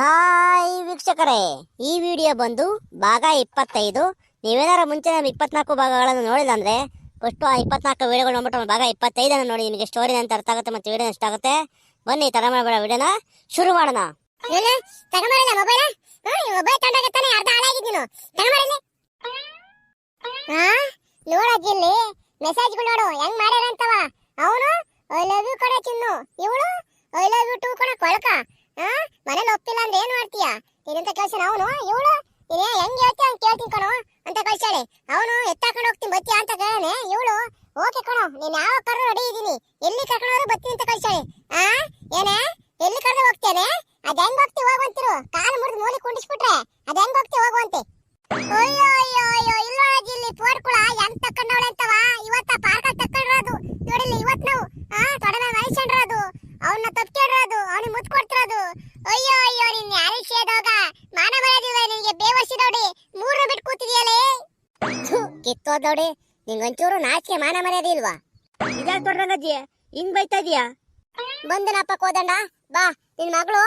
Hi ವೀಕ್ಷಕರೇ, ಈ video ಬಂದು ಭಾಗ ಇಪ್ಪತ್ತೈದು. ನೀವೇನಾರ ಮುಂಚೆ ನಮ್ಮ ಇಪ್ಪತ್ನಾಲ್ಕು ಭಾಗಗಳನ್ನು ನೋಡಿಲ್ಲ ಫಸ್ಟು ಫಸ್ಟ್ ಆ ಇಪ್ಪತ್ನಾಲ್ಕು ವಿಡಿಯೋಗಳು ನೋಡ್ಬಿಟ್ಟು ಭಾಗ ಇಪ್ಪತ್ತೈದನ್ನು ನೋಡಿ, ನಿಮಗೆ ಸ್ಟೋರಿ ಅಂತ ಅರ್ಥ ಆಗುತ್ತೆ ಮತ್ತೆ ವಿಡಿಯೋ ಇಷ್ಟ ಆಗುತ್ತೆ. ಬನ್ನಿ, ತಡ ಮಾಡಬೇಡ, ವಿಡಿಯೋನ ಶುರು ಮಾಡೋಣ. ನೋಡಜ್ಜಿಲ್ಲಿ ಮೆಸೇಜ್ಗಳು ನೋಡು, ಹೆಂಗ್ ಮಾಡ್ಯಾರ ಅಂತವ ಅವನು ಐ ಲವ್ ಯು ಕಡೆ ಚಿನ್ನು ಇವಳು ಐ ಲವ್ ಯು ಟು ಕಣ ಕೊಳಕ. ಮನೇಲಿ ಒಪ್ಪಿಲ್ಲ ಅಂದ್ರೆ ಏನ್ ಮಾಡ್ತೀಯ? ನೀನಂತ ಅವನು? ಇವಳು? ನೀನೇ ಹೆಂಗ್ ಹೇಳ್ತೀಯ ಅಂತ ಕೇಳ್ತೀನಿ ಕಣೋ. ಅಂತ ಕಳ್ಸಾಳೆ ಅವನು ಎತ್ತಾಕೊಂಡು ಹೋಗ್ತೀನಿ ಬತ್ತಿ ಅಂತ ಕೇಳಾನೆ. ಇವಳು, ಓಕೆ ಕಣೋ, ನೀನ್ ಯಾವ ಕರ್ರು ರೆಡಿ ಇದೀನಿ? ಎಲ್ಲಿ ಕರ್ಕೊಂಡೋದ್ರು ಬತ್ತಿ ಅಂತ ಕಳ್ಸಾಳೆ ಆ? ಏನೇ? ಎಲ್ಲಿ ಕರ್ದು ಹೋಗ್ತೇನೆ ಅದ್ ಹೆಂಗ್ ಹೋಗ್ತಿ? ಹೋಗುವಂತಿರು ಕಾಲು ಮುರಿದು ಮೂಲಿ ಕುಂಡಿಸ್ಬಿಟ್ರೆ ಅದ್ ಹೆಂಗ್ ಹೋಗ್ತಿ ಹೋಗುವಂತೆ ಅಯ್ಯೋ ಅಯ್ಯೋ ಅಯ್ಯೋ ಇಲ್ಲ ಇಲ್ಲಿ ಪೋಡ್ಕುಳ ಎಂತ ತಕೊಂಡವಳೆ ಅಂತವ ಇವತ್ತ ಪಾರ್ಕ ತಕೊಂಡಿರೋದು ನೋಡಿಲ್ಲ ಇವತ್ ನಾವು ಆ ತೊಡನ ಮನುಷ್ಯನ್ರದು ಅವನ್ನ ತಪ್ಕೊಂಡಿರೋದು ಅವನಿಗೆ ಮುದ್ದು ಕೊಡ್ತಿರೋದು. ಅಯ್ಯೋ ಅಯ್ಯೋ ನಿನ್ನ ಸೇದೋಗ ಮಾನ ಮರ್ಯಾದಿಲ್ಲ ನಿನಗೆ ಬೇವಸಿ ನೋಡಿ. ಮೂರು ಬಿಟ್ಟು ಕೂತಿದ್ಯಲೇ ಕಿತ್ತೋದ್ ನೋಡಿ. ನಿಂಗೊಂಚೂರು ನಾಚಿಕೆ ಮಾನ ಮರ್ಯಾದೆ ಇಲ್ವಾ? ಇದ್ಯಾಕೆ ದೊಡ್ಡರಂಗಜ್ಜಿ ಹಿಂಗ್ ಬೈತಾ ಇದೀಯಾ? ಬಂದನಪ್ಪ ಕೋದಂಡ ಬಾ ನಿನ್ ಮಗಳು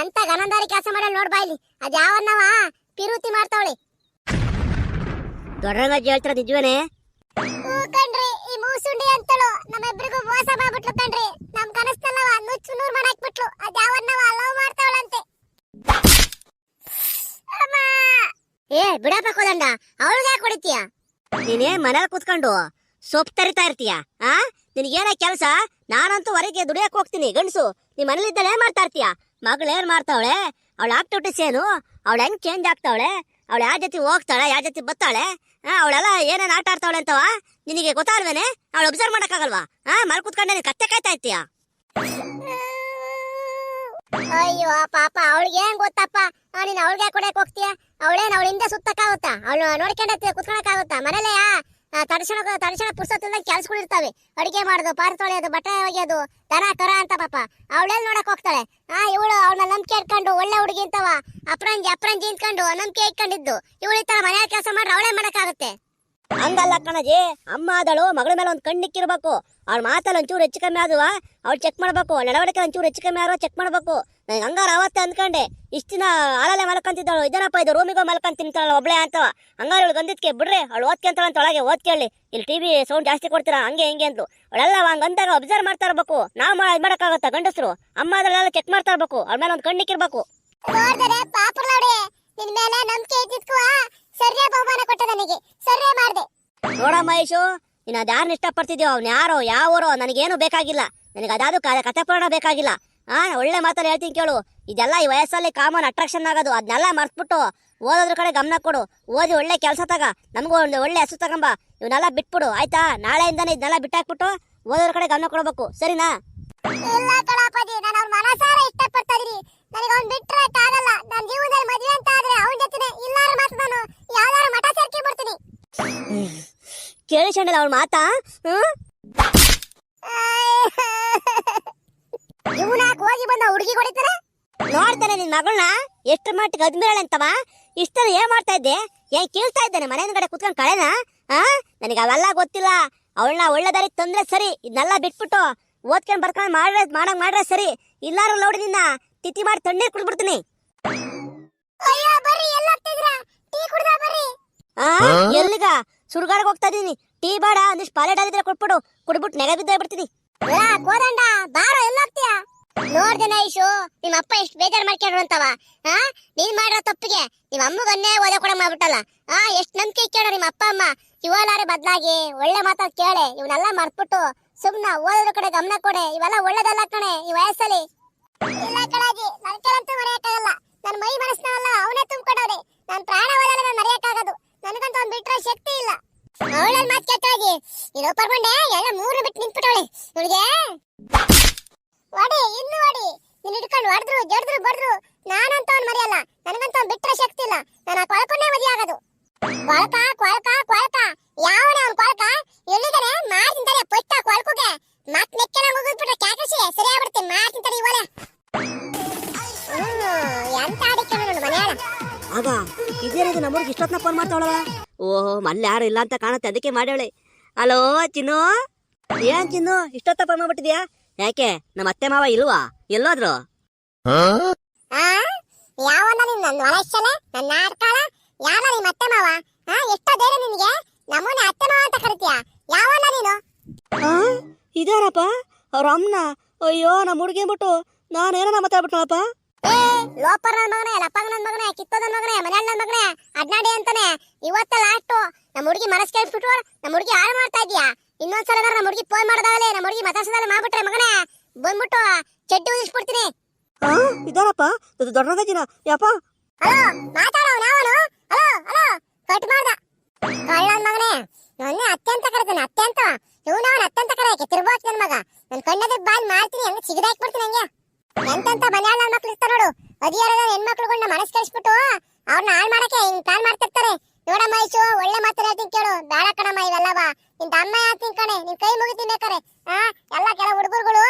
ಎಂತ ಗನಂದಾರಿ ಕೆಲಸ ಮಾಡಲ್ ನೋಡ್ಬಾ ಇಲ್ಲಿ. ಅದ್ ಯಾವನ್ನವ ಪಿರುತಿ ಮಾಡ್ತಾವಳಿ. ದೊಡ್ಡರಂಗಜ್ಜಿ ಹೇಳ್ತಿರೋದು ನಿಜವೇನೆ? ಕಣ್ರಿ, ಈ ಮೂಸುಂಡಿ ಅಂತಳು ನಮ್ಮಿಬ್ರಿಗೂ ಮೋಸ ಮಾಡ್ಬಿಟ್ಲು ಕಣ್ರಿ. ನಮ್ ಕನಸ್ನಲ್ಲವ ನುಚ್ಚು ನೂರ್ ಮಾಡಾಕ್ಬಿಟ್ಲು ಅದ್ ಯಾವನ್ನವ ಲವ್ ಮಾಡ್ತಾವಳಂತೆ. ಏ, ಬಿಡಪ್ಪ ಕೋದಂಡ, ಅವಳಿಗೆ ಯಾಕೆ ಹೊಡಿತೀಯ? ನೀನೇ ಮನೇಲಿ ಕೂತ್ಕೊಂಡು ಸೊಪ್ಪು ತರಿತಾ ಇರ್ತೀಯ? ಆ? ನಿನಗೇನ ಕೆಲಸ? ನಾನಂತೂ ಹೊರಗೆ ದುಡಿಯಕ್ ಹೋಗ್ತೀನಿ, ಗಂಡಸು. ನೀ ಮನೇಲಿ ಇದ್ದಲ್ಲಿ ಏನ್ ಮಾಡ್ತಾ ಇರ್ತೀಯ? ಮಗಳು ಏನ್ ಮಾಡ್ತಾವಳೆ? ಅವಳ ಆಕ್ಟಿವಿಟೀಸ್ ಏನು ಅವಳ ಹೆಂಗ್ ಚೇಂಜ್ ಆಗ್ತಾವಳೆ? ಅವಳು ಯಾವ ಜೊತೆ ಹೋಗ್ತಾಳೆ, ಯಾವ ಜೊತೆ ಬತ್ತಾಳೆ ಅವಳೆಲ್ಲ ಏನೇನು ಆಟ ಆಡ್ತಾವಳೆ ಅಂತವ? ನಿನಗೆ ಗೊತ್ತಾಗಲ್ವೇನೆ? ಅವಳು ಅಬ್ಸರ್ವ್ ಮಾಡಕ್ಕಾಗಲ್ವಾ? ಹಾ ಮಲ್ ಕುತ್ಕೊಂಡೆ ನೀನು ಕತ್ತೆ ಕಾಯ್ತಾ ಇರ್ತೀಯ ಅಯ್ಯೋ, ಪಾಪ, ಅವಳಿಗೆ ಏನ್ ಗೊತ್ತಪ್ಪ? ನೀನ್ ಅವಳಿಗೆ ಕೊಡಕ್ ಹೋಗ್ತೀಯ? ಅವಳೇನ್ ಅವಳಿಂದ ಸುತ್ತಕ್ಕಾಗುತ್ತಾ? ಅವಳು ನೋಡ್ಕೊಂಡ ಕುತ್ಕೊಳಕ್ಕಾಗುತ್ತಾ? ಮನೇಲೆ ತಡಸಣ ತಡಸಣ ಪುಸ್ತಕದಿಂದ ಕೆಲ್ಸಗಳಿರ್ತಾವೆ ಅಡಿಗೆ ಮಾಡೋದು ಪಾತ್ರೆ ತೊಳೆಯೋದು ಬಟ್ಟೆ ಒಗೆಯೋದು ದನ ಕರ ಅಂತ ಪಾಪ. ಅವಳೆಲ್ಲಿ ನೋಡಕ್ ಹೋಗ್ತಾಳೆ. ಆ, ಇವಳು ಅವಳನ್ನ ನಂಬಿಕೆ ಇಟ್ಕೊಂಡು ಒಳ್ಳೆ ಹುಡುಗಿ ಅಂತವ. ಅಪ್ರಂಜಿ ಅಪ್ರಂಜಿ ಇಟ್ಕೊಂಡು ನಂಬಿಕೆ ಇಟ್ಕೊಂಡಿದ್ದು. ಇವಳು ಈ ತರ ಮನೆಯ ಕೆಲಸ ಮಾಡ್ರೆ ಅವಳೇ ಮಾಡಕ್ಕಾಗುತ್ತೆ ಹಂಗಲ್ಲ ಕಣಜಿ. ಅಮ್ಮ ಆದಳು, ಮಗಳ ಮೇಲೆ ಒಂದು ಕಣ್ಣಿಕ್ಕಿರ್ಬೇಕು. ಅವ್ಳ ಮಾತಲ್ಲಿ ಒಂಚೂರು ಹೆಚ್ಚು ಕಮ್ಮಿ ಆದವ, ಅವ್ಳು ಚೆಕ್ ಮಾಡ್ಬೇಕು. ನಡವಳಿಕೆ ಒಂಚೂರು ಹೆಚ್ಚು ಕಮ್ಮಿ ಆರೋ ಚೆಕ್ ಮಾಡ್ಬೇಕು. ನಂಗೆ ಹಂಗಾರ ಅವತ್ತೆ ಅಂದ್ಕೊಂಡೆ ಇಷ್ಟ ದಿನ ಆಳಲೆ ಮಲ್ಕೊಂತಿದ್ದಾಳು ಇದೇನಪ್ಪ ಇದು ರೂಮಿಗೆ ಮಲ್ಕೊಂಡ್ ತಿಂತಾಳ ಒಬ್ಳೆ ಅಂತವ ಹಂಗಾರ ಇವಳು ಗಂದಿದ್ಕೆ ಬಿಡ್ರಿ ಅವಳು ಓದ್ಕೊಂತಾಳ ಅಂತ ಒಳಗೆ ಓದ್ಕೇಳಿ ಇಲ್ಲಿ ಟಿವಿ ಸೌಂಡ್ ಜಾಸ್ತಿ ಕೊಡ್ತೀರಾ ಹಂಗೆ ಹಿಂಗೆ ಅಂತ ಅವಳೆಲ್ಲ ಹಂಗ ಅಂದಾಗ ಅಬ್ಸರ್ವ್ ಮಾಡ್ತಾ ಇರ್ಬೇಕು. ನಾವು ಮಾಡಕ್ಕಾಗತ್ತಾ ಗಂಡಸರು? ಅಮ್ಮ ಅದ್ರಲ್ಲೆಲ್ಲ ಚೆಕ್ ಮಾಡ್ತಾ ಇರ್ಬೇಕು ಅವ್ಳ ಮೇಲೆ ಒಂದು ಕಣ್ಣಿಕ್ಕಿರ್ಬೇಕು ನಿನ್ ನೋಡ ಮಹೇಶು ನೀನು ಅದ್ಯಾರನ್ನ ಇಷ್ಟಪಡ್ತಿದ್ಯೋ ಅವ್ನು ಯಾರೋ ಯಾವ ಊರೋ ನನಗೇನು ಬೇಕಾಗಿಲ್ಲ. ನನಗೆ ಅದಾದ ಕಥೆ ಪುರಾಣ ಬೇಕಾಗಿಲ್ಲ. ಆ ಒಳ್ಳೆ ಮಾತಲ್ಲಿ ಹೇಳ್ತೀನಿ ಕೇಳು. ಇದೆಲ್ಲ ಈ ವಯಸ್ಸಲ್ಲಿ ಕಾಮನ್ ಅಟ್ರಾಕ್ಷನ್ ಆಗೋದು. ಅದನ್ನೆಲ್ಲ ಮರ್ತ್ಬಿಟ್ಟು ಓದೋದ್ರ ಕಡೆ ಗಮನ ಕೊಡು. ಓದಿ ಒಳ್ಳೆ ಕೆಲಸ ತಗ. ನಮಗೂ ಒಂದು ಒಳ್ಳೆ ಹೆಸರು ತಗೊಂಬ. ಇವನ್ನೆಲ್ಲ ಬಿಟ್ಬಿಡು ಆಯ್ತಾ? ನಾಳೆಯಿಂದನೇ ಇದನ್ನೆಲ್ಲ ಬಿಟ್ಟಾಕ್ಬಿಟ್ಟು ಓದೋದ್ರ ಕಡೆ ಗಮನ ಕೊಡಬೇಕು. ಸರಿನಾ? ಇಲ್ಲ ಕಣಪ್ಪಾಜಿ ನಾನು ಅವ್ರ ಮನಸಾರ ಇಷ್ಟಪಡ್ತಾ ಇದೀನಿ. ನನಗೆ ಅವ್ನು ಬಿಟ್ಟರೆ ಆಗಲ್ಲ ನನ್ನ ಜೀವನದಲ್ಲಿ ಮದುವೆ ಅಂತ ಆದ್ರೆ ಅವನ ಜೊತೆನೆ ಇಲ್ಲಾರ ಮಾತು ನಾನು ಯಾವ್ದಾರು ಮಠ ಸೇರ್ಕೆ ಬಿಡ್ತೀನಿ ಕೇಳಿಸ್ಕೊಂಡಲ್ಲ ಅವ್ಳ ಮಾತಾ? ಹ್ಮ್? ಇವನಾಕ್ ಹೋಗಿ ಬಂದ ಹುಡುಗಿ ಹೊಡಿತಾನೆ ನೋಡ್ತಾನೆ ನಿನ್ ಮಗಳನ್ನ. ಎಷ್ಟು ಮಟ್ಟಿಗೆ ಅದ್ಮಿರಳೆ ಅಂತವ? ಇಷ್ಟನ್ನ ಏನ್ ಮಾಡ್ತಾ ಇದ್ದೆ? ಏನ್ ಕೇಳ್ತಾ ಇದ್ದಾನೆ ಮನೆ ಕಡೆ ಕುತ್ಕೊಂಡ್ ಕಳೆನ? ಆ? ನನಗೆ ಅವೆಲ್ಲ ಗೊತ್ತಿಲ್ಲ. ಅವಳನ್ನ ಒಳ್ಳೆ ದಾರಿ ತಂದ್ರೆ ಸರಿ ಇದನ್ನೆಲ್ಲ ಬಿಟ್ಬಿಟ್ಟು ಓದ್ಕೊಂಡ್ ಬರ್ಕೊಂಡ್ ಮಾಡ್ರೆ ಮಾಡಂಗ್ ಮಾಡ್ರೆ ಸರಿ. ಇಲ್ಲಾರು ನೋಡಿ ನಿನ್ನ. ತಿಥಿ ಮಾಡಿ ತಣ್ಣೀರ್ ಕುಡ್ಬಿಡ್ತೀನಿ ಅಯ್ಯೋ ಬರ್ರಿ ಎಲ್ಲ ಟೀ ಕುಡ್ದ ಬರ್ರಿ? ಆ ಎಲ್ಲಿಗ? ಸುಡ್ಗಾಡ್ಗೆ ಹೋಗ್ತಾ ಇದೀನಿ. ಟೀ ಬೇಡ ಒಂದಿಷ್ಟು ಪಾಲೆಟ್ ಆಗಿದ್ರೆ ಕೊಟ್ಬಿಡು. ಕುಡ್ಬಿಟ್ಟು ನೆಗ ಬಿದ್ದ ಬಿಡ್ತೀನಿ. ಕೋದಂಡ, ಬಾರೋ, ಎಲ್ಲ ಹೋಗ್ತೀಯ? ನೋಡ್ದೆ ಐಶು ನಿಮ್ಮ ಅಪ್ಪ ಎಷ್ಟು ಬೇಜಾರ್ ಮಾಡ್ಕೊಂಡ್ರು ಅಂತವ ಹಾ ನೀನ್ ಮಾಡಿರೋ ತಪ್ಪಿಗೆ ನಿಮ್ಮ ಅಮ್ಮಗನ್ನೇ ಓದ ಕೂಡ ಮಾಡ್ಬಿಟ್ಟಲ್ಲ, ಆ? ಎಷ್ಟು ನಂಬಿಕೆ ಕೇಳ ನಿಮ್ಮ ಅಪ್ಪ, ಅಮ್ಮ? ಇವಲಾರೆ ಬದಲಾಗಿ ಒಳ್ಳೆ ಮಾತಾಡ್ ಕೇಳೆ, ಇವನ್ನೆಲ್ಲ ಮರ್ತ್ಬಿಟ್ಟು ಸುಮ್ನ ಓದೋದ್ರ ಕಡೆ ಗಮನ ಕೊಡೆ, ಇವೆಲ್ಲ ಒಳ್ಳೇದಲ್ಲ ಕಣೆ, ಈ ವಯಸ್ಸಲ್ಲಿ. ಇಲ್ಲ ಕಣಾಜಿ ನನ್ ಕೈಲಂತೂ ಮರೆಯಕ್ಕಾಗಲ್ಲ. ನನ್ ಮೈ ಮನಸ್ಸಿನವಲ್ಲ ಅವನೇ ತುಂಬ್ಕೊಂಡವ್ರೆ ನನ್ ಪ್ರಾಣ ಹೋದಲ್ಲ ನಾನು ಮರೆಯಕ್ಕಾಗದು. ನನಗಂತೂ ಒಂದ್ ಬಿಟ್ರೆ ಶಕ್ತಿ ಇಲ್ಲ. ಅವಳಲ್ಲಿ ಮಾತು ಕೆಟ್ಟೋಗಿ ನೀನು ಪರ್ಕೊಂಡೆ, ಎಲ್ಲ ಮೂರು ಬಿಟ್ಟು ನಿಂತ್ಬಿಟ್ಟವಳೆ. ಹುಡುಗೆ ಒಡಿ ಇನ್ನು ಒಡಿ ನಿನ್ನ ಹಿಡ್ಕೊಂಡು ಹೊಡೆದ್ರು ಜಡ್ದ್ರು, ಬಡ್ದ್ರು. ನಾನಂತ ಅವ್ನು ಮರೆಯಲ್ಲ. ನನಗಂತ ಅವ್ನ್ ಬಿಟ್ರೆ ಶಕ್ತಿ ಇಲ್ಲ. ನಾನು ಆ ಕೊಳಕೊಂಡೇ ಮದುವೆ ಆಗೋದು. ಕೊಳಕ ಕೊಳಕ ಕೊಳಕ. ಯಾವನೇ ಅವ್ನು ಕೊಳಕ? ಎಲ್ಲಿದ್ದಾನೆ ಮಾಡ್ತಿಂತಾನೆ ಪೊಟ್ಟ ಕೊಳಕುಗೆ. ಮತ್ ನೆಕ್ಕೆನ ಮುಗಿದ್ಬಿಟ್ರೆ ಕ್ಯಾಕಸಿ, ಸರಿಯಾಗ್ಬಿಡುತ್ತೆ. ಮಾಡ್ತಿಂತಾನೆ ಇವಳೆ ಎಂತ ಆಡಿಕೆ ನೋಡು ಮನೆಯಾಳ ಆಗ, ಇದೇನಿದು ನಮ್ಮೂರಿಗೆ ಇಷ್ಟೊತ್ತನ ಫೋನ್ ಮಾಡ್ತಾವಳವ ಓಹೋ ಮಲ್ಲಿ ಯಾರು ಇಲ್ಲ ಅಂತ ಕಾಣುತ್ತೆ. ಅದಕ್ಕೆ ಮಾಡ್ಯಾಳೆ. ಹಲೋ ಚಿನ್ನು? ಏನ್ ಚಿನ್ನು? ಇಷ್ಟೊತ್ತ ಫೋನ್ ಮಾಡ್ಬಿಟ್ಟಿದ್ಯಾ? ಯಾಕೆ? ನಮ್ಮ ಅತ್ತೆ ಮಾವ ಇಲ್ವಾ? ಎಲ್ಲೋದ್ರು? ಆ? ಯಾವನ ನೀನ್ ನನ್ನ ವಲಸಲೆ ನನ್ನ ನಾಡ್ಕಾಳ? ಯಾರ ನೀನ್ ಮಾವ? ಹಾ ಎಷ್ಟೋ ಧೈರ್ಯ ನಿನ್ಗೆ. ನಮ್ಮನೆ ಅತ್ತೆ ಮಾವ ಅಂತ ಕರಿತೀಯ. ಯಾವನ ನೀನು? ಆ? ಇದಾರಪ್ಪ? ಅವ್ರ ಅಮ್ಮನ ಅಯ್ಯೋ ನಮ್ಮ ಹುಡುಗಿ ಬಿಟ್ಟು ನಾನೇನ ಮಾತಾಡ್ಬಿಟ್ಟನಪ್ಪ ಏ ಲೋಪರ್ ನನ್ ಮಗನೇ ಲಪ್ಪಂಗ ನನ್ ಮಗನೇ ಕಿತ್ತೋ ನನ್ ಮಗನೇ ನನ್ ಮಗನೇ ಅಡ್ನಾಡಿ ಅಂತಾನೆ. ಇವತ್ತ ಲಾಸ್ಟು ನಮ್ಮ ಹುಡುಗಿ ಮನಸ್ ಕೇಳ್ಬಿಟ್ಟು ನಮ್ಮ ಹುಡುಗಿ ಹಾಳು ಮಾಡ್ತಾ ಇದೀಯಾ? ಇನ್ನೊಂದ್ಸಲ ನಮ್ಮ ಹುಡುಗಿ ಫೋನ್ ಮಾಡ್ದಾಗಲೇ ನಮ್ಮ ಹುಡುಗಿ ಮಾತಾಡ್ಸದಾಗಲೇ ಮಾಡ್ಬಿಟ್ರೆ ಮಗನೇ ಬಂದ್ಬಿಟ್ಟು ಚಡ್ಡಿ ಉದಿಸ್ಬಿಡ್ತೀನಿ. ಇದಾರಪ್ಪ? ದೊಡ್ಡದಾಗಿನ ಯಪ್ಪ ಹಲೋ ಮಾತಾಡೋ ನಾವನು? ಹಲೋ ಹಲೋ ಕಟ್ ಮಾಡ್ದ. ಕಳ್ಳನ್ ಮಗನೇ ನನ್ನ ಅತ್ಯಂತ ಕರೆದನ ಅತ್ಯಂತ. ಅತ್ಯಂತ ಇವನು ಅವನ ನನ್ನ ಕರೆಯಕ್ಕೆ ತಿರ್ಬೋಕ್ ನನ್ ಮಗ. ನನ್ನ ಕಣ್ಣದ ಬಾಲ್ ಮಾಡ್ತೀನಿ ಹಂಗ ಸಿಗದಾಕ್ಬಿಡ್ತೀನಿ ಹಂಗೆ. ಎಂತೆಂತ ಮನೆಯಾಳ ಮಕ್ಳು ಇರ್ತಾರ ನೋಡು. ಅದಿಯಾರದ ಹೆಣ್ಮಕ್ಳುಗಳನ್ನ ಮನಸ್ ಕಳಿಸ್ಬಿಟ್ಟು ಅವ್ರನ್ನ ಹಾಳು ಮಾಡಕ್ಕೆ ಹಿಂಗ್ ಪ್ಲಾನ್ ಮಾಡ್ತಿರ್ತಾರೆ. ನೋಡಮ್ಮ ಇಶು ಒಳ್ಳೆ ಮಾತು ಹೇಳ್ತೀನಿ ಕೇಳು. ಬೇಡ ಕಣಮ್ಮ ಇವೆಲ್ಲವ. ನಿಂತ ಅಮ್ಮ ಹೇಳ್ತೀನಿ ಕಣೆ. ನಿನ್ ಕೈ ಮುಗಿತೀನಿ ಬೇಕಾರೆ. ಆ? ಎಲ್ಲ ಕೆಲ ಹುಡುಗರುಗಳು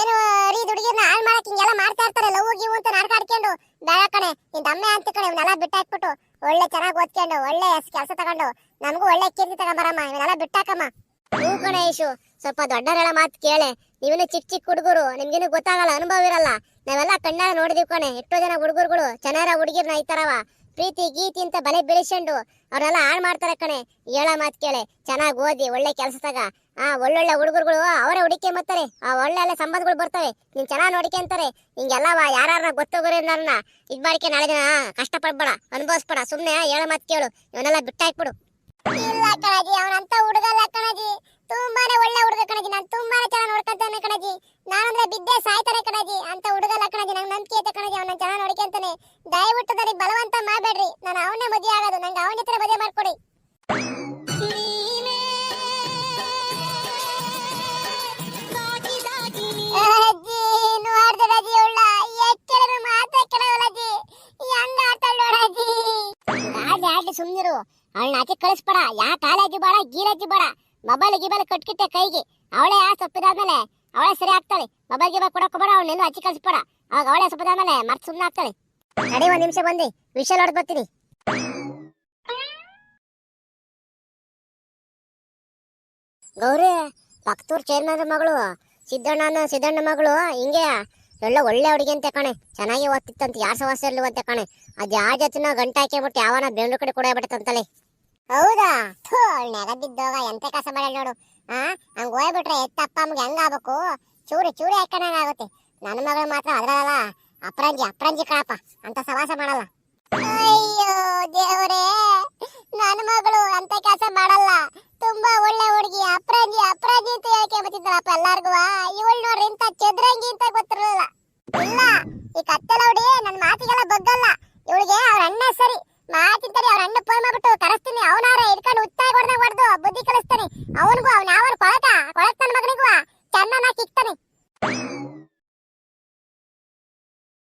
ಏನು ರೀ ಹುಡುಗಿರ್ನ ಹಾಳು ಮಾಡಕ್ ಹಿಂಗೆಲ್ಲ ಮಾಡ್ತಾ ಇರ್ತಾರೆ. ಲವ್ ಗಿವ್ ಅಂತ ನಾಟಕ ಆಡ್ಕೊಂಡು ಬೇಡ ಕಣೆ. ನಿಂದ ಅಮ್ಮ ಅಂತ ಕಣೆ. ಇವನ್ನೆಲ್ಲ ಬಿಟ್ಟಾಕ್ಬಿಟ್ಟು ಒಳ್ಳೆ ಚೆನ್ನಾಗಿ ಓದ್ಕೊಂಡು, ಒಳ್ಳೆ ಕೆಲಸ ತಗೊಂಡು. ನಮಗೂ ಒಳ್ಳೆ ಕೀರ್ತಿ ತಗೊಂಬರಮ್ಮ ಇವನ್ನೆಲ್ಲ ಬಿಟ್ಟಾಕಮ್ಮ. ಹೂ ಕಣೆ ಐಶು. ಸ್ವಲ್ಪ ದೊಡ್ಡವರೆಲ್ಲ ಮಾತು ಕೇಳೆ. ನೀವೇನು ಚಿಕ್ಕ ಚಿಕ್ಕ ಹುಡುಗರು ನಿಮ್ಗೇನು ಗೊತ್ತಾಗಲ್ಲ, ಅನುಭವ ಇರಲ್ಲ. ನಾವೆಲ್ಲ ಕಣ್ಣಾಗ ನೋಡಿದೀವಿ ಕಣೆ. ಎಷ್ಟೋ ಜನ ಹುಡುಗರುಗಳು ಚೆನ್ನಾರ ಹುಡುಗಿರ್ನ ಐತಾರವ. ಪ್ರೀತಿ ಗೀತಿ ಅಂತ ಬಲೆ ಬೆಳೆಸ್ಕೊಂಡು ಅವ್ರನ್ನೆಲ್ಲ ಹಾಳು ಮಾಡ್ತಾರೆ ಕಣೆ. ಹೇಳ ಮಾತು ಕೇಳೆ. ಚೆನ್ನಾಗಿ ಓದಿ, ಒಳ್ಳೆ ಕೆಲಸದಾಗ. ಆ, ಒಳ್ಳೊಳ್ಳೆ ಹುಡುಗರುಗಳು ಅವರೇ ಹುಡುಕಿ ಬರ್ತಾರೆ ಆ, ಒಳ್ಳೆ ಒಳ್ಳೆ ಸಂಬಂಧಗಳು ಬರ್ತವೆ. ನೀನ್ ಚೆನ್ನಾಗಿ ನೋಡ್ಕೊಂತಾರೆ ಹಿಂಗೆಲ್ಲವ ಯಾರನ್ನ ಗೊತ್ತೋಗೋರನ್ನ ಇದ್ ಮಾಡ್ಕೆ ನಾಳೆ ದಿನ ಕಷ್ಟಪಡ್ಬೇಡ, ಅನುಭವಿಸ್ಬೇಡ. ಸುಮ್ಮನೆ ಹೇಳ ಮಾತು ಕೇಳು. ಇವನ್ನೆಲ್ಲ ಬಿಟ್ಟಾಕ್ಬಿಡು. ಇಲ್ಲ ಕಣಜಿ, ಅವನಂತ ಹುಡುಗಲ್ಲ ಕಣಜಿ. ತುಂಬಾನೇ ಒಳ್ಳೆ ಹುಡುಗ ಕಣಜಿ ನಾನು ತುಂಬಾನೇ ಚೆನ್ನಾಗಿ ನೋಡ್ಕೊಂತಾನೆ ಕಣಜಿ. ನಾನಂದ್ರೆ ಬಿದ್ದೆ ಸಾಯ್ತಾನೆ ಕಣಜಿ. ಅಂತ ಹುಡುಗಲ್ಲ ಕಣಜಿ ನಂಗೆ ನಂಬಿಕೆ ಐತೆ ಕಣಜಿ ಅವನ ಚೆನ್ನಾಗಿ ನೋಡ್ಕೊಂತಾನೆ. ದಯವಿಟ್ಟು ನನಗೆ ಬಲವಂತ ಮಾಡಬೇಡ್ರಿ. ನಾನು ಅವನೇ ಮದುವೆ ಆಗೋದು ನಂಗೆ ಅವನ ಹತ್ರ ಮದುವೆ ಮಾಡ್ಕೊಡಿ. ಸುಮ್ನಿರು. ಅವಳನ್ನ ಆಚೆ ಕಳಿಸ್ಬೇಡ. ಯಾ ಕಾಲೇಜು ಬೇಡ ಗೀಲೇಜು ಬೇಡ ಮೊಬೈಲ್ ಗಿಬೈಲ್ ಕಟ್ಕಿಟ್ಟೆ ಕೈಗೆ. ಅವಳೇ ಆ ಸೊಪ್ಪಿದಾದ್ಮೇಲೆ ಅವಳೇ ಸರಿ ಆಗ್ತಾಳೆ. ಮೊಬೈಲ್ ಗಿಬೈಲ್ ಕೊಡಕ್ಕೆ ಬೇಡ ಅವಳೆಲ್ಲೂ ಹಚ್ಚಿ ಕಳಿಸ್ಬೇಡ ಅವಾಗ ಅವಳೇ ಸೊಪ್ಪಿದಾದ್ಮೇಲೆ ಮತ್ತೆ ಸುಮ್ಮನೆ ಆಗ್ತಾಳೆ. ನಡಿ ಒಂದ್ ನಿಮಿಷ ಬಂದಿ ವಿಷಯ ಹೊಡೆದ್ ಬರ್ತೀನಿ. ಗೌರಿ ಪಕ್ತೂರ್ ಚೇರ್ಮನ್ ಮಗಳು, ಸಿದ್ದಣ್ಣನ ಸಿದ್ದಣ್ಣ ಮಗಳು, ಹಿಂಗೆ ಎಲ್ಲ ಒಳ್ಳೆ ಹುಡುಗಿ ಅಂತೆ ಕಣೆ. ಚೆನ್ನಾಗಿ ಓದ್ತಿತ್ತಂತ, ಯಾರ ಸಮಸ್ಯೆ ಇರ್ಲಿವಂತೆ ಕಣೆ. ಅದು ಯಾವ ಜೊತೆನ ಗಂಟೆ ಹಾಕಿಬಿಟ್ಟು ಯಾವನ ಬೆಂಗಳೂರು ಕಡೆ ಕೂಡ ಬಿಡುತ್ತಂತಲೆ ಹೌದಾ? ಥೂ, ಅವಳು ನೆಗದಿದ್ದೋಗ ಎಂತ ಕಸ ಮಾಡಲ್ ನೋಡು. ಆ, ಹಂಗ ಹೋಗ್ಬಿಟ್ರೆ ಎತ್ತಪ್ಪ ಹೆಂಗ ಹೆಂಗಾಗಬೇಕು ಚೂರಿ ಚೂರಿ ಹಾಕೊಂಡಂಗ ಆಗುತ್ತೆ. ನನ್ನ ಮಗಳು ಮಾತ್ರ ಅದ್ರಲ್ಲ ಅಪ್ರಂಜಿ ಅಪ್ರಂಜಿ ಕಣಪ್ಪ. ಅಂತ ಸವಾಸ ಮಾಡಲ್ಲ. ಅಯ್ಯೋ, ದೇವರೇ. ನನ್ನ ಮಗಳು ಅಂತ ಕೆಲಸ ಮಾಡಲ್ಲ. ತುಂಬಾ ಒಳ್ಳೆ ಹುಡುಗಿ. ಅಪ್ರಂಜಿ ಅಪ್ರಂಜಿ ಅಂತ ಹೇಳ್ಕೊಂಬತ್ತಿದ್ರಪ್ಪ ಎಲ್ಲಾರ್ಗು. ಇವಳು ನೋಡ್ರಿ ಇಂತ ಚದ್ರಂಗಿ ಅಂತ ಗೊತ್ತಿರಲಿಲ್ಲ. ಇಲ್ಲ, ಈ ಕತ್ತೆಲೌಡಿ ನನ್ನ ಮಾತಿಗೆಲ್ಲ ಬಗ್ಗಲ್ಲ. ಇವಳಿಗೆ ಅವ್ರ ಅಣ್ಣ ಸರಿ. ಮಾತಿಂತಾನೆ ಅವ್ರ ಅಣ್ಣ ಫೋನ್ ಮಾಡ್ಬಿಟ್ಟು ಕರೆಸ್ತೀನಿ ಅವನಾರ ಇಟ್ಕೊಂಡು ಉತ್ತಾಯ ಹೊಡೆದಾಗ ಹೊಡೆದು ಬುದ್ಧಿ ಕಳಿಸ್ತಾನೆ ಅವನಿಗೂ ಅವನ ಯಾವ ಕೊಳಕ, ಕೊಳಕ್ ನನ್ನ ಮಗನಿಗೂ. ಚೆನ್ನಾಗಿ ಕಿಕ್ತಾನೆ.